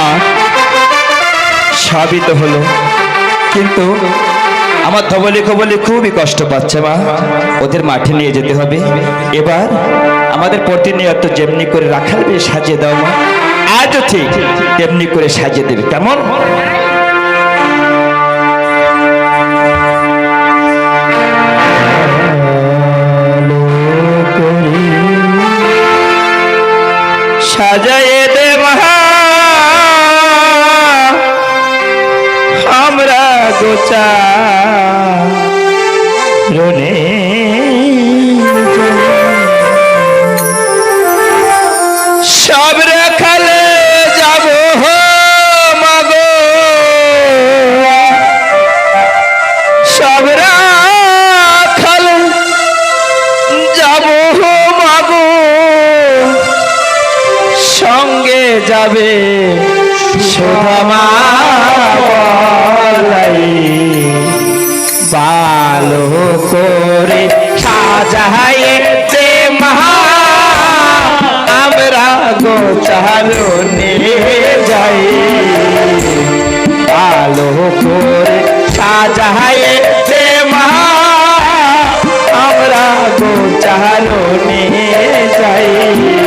মা সবই তো হলো। কিন্তু আমার ধবলি খবলি খুবই কষ্ট পাচ্ছে মা। ওদের মাঠে নিয়ে যেতে হবে। এবার আমাদের প্রতিনিয়ত যেমনি করে রাখাল বেশ সাজিয়ে দাও মা। আজও ঠিক তেমনি করে সাজিয়ে দেবে। কেমন? সাজায়ে গোচা রনে সব রাখালে যাব মাগো। সব রাখালে যাব মাগো। সঙ্গে যাবে সুধামা। ভালো করে সাজায় যে মহা আমরা গোচালো নিয়ে যাই। ভালো করে সাজায় যে মহা আমরা গোচালো নিয়ে যাই।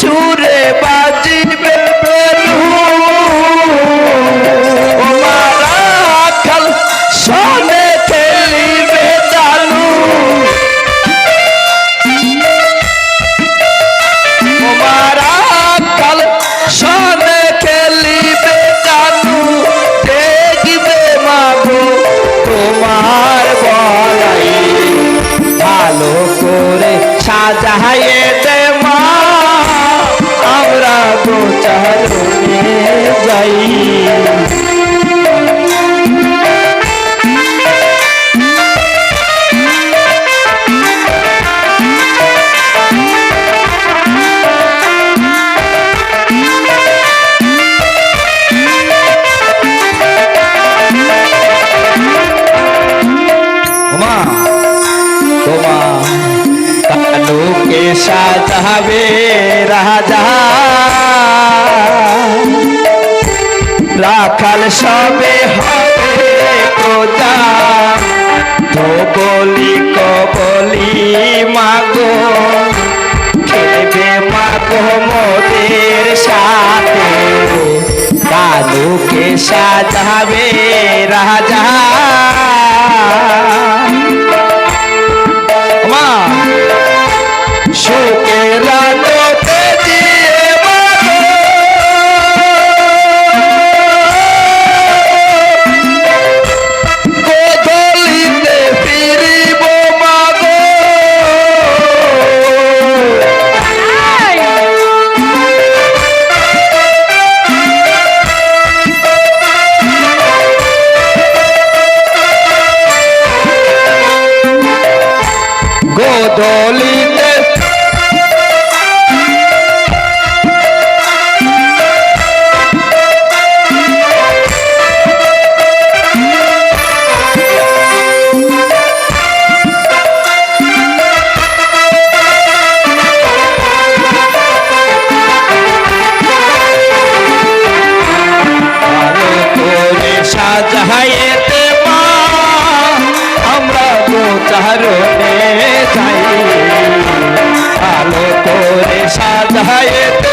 Senhor কানুকে সাজাবে রাজা। রাখাল সবে হবে প্রজা তো বলি কবলি মাগো। খেলবে মাগো মোদের সাথে। কানুকে সাজাবে রাজা। দলি siete.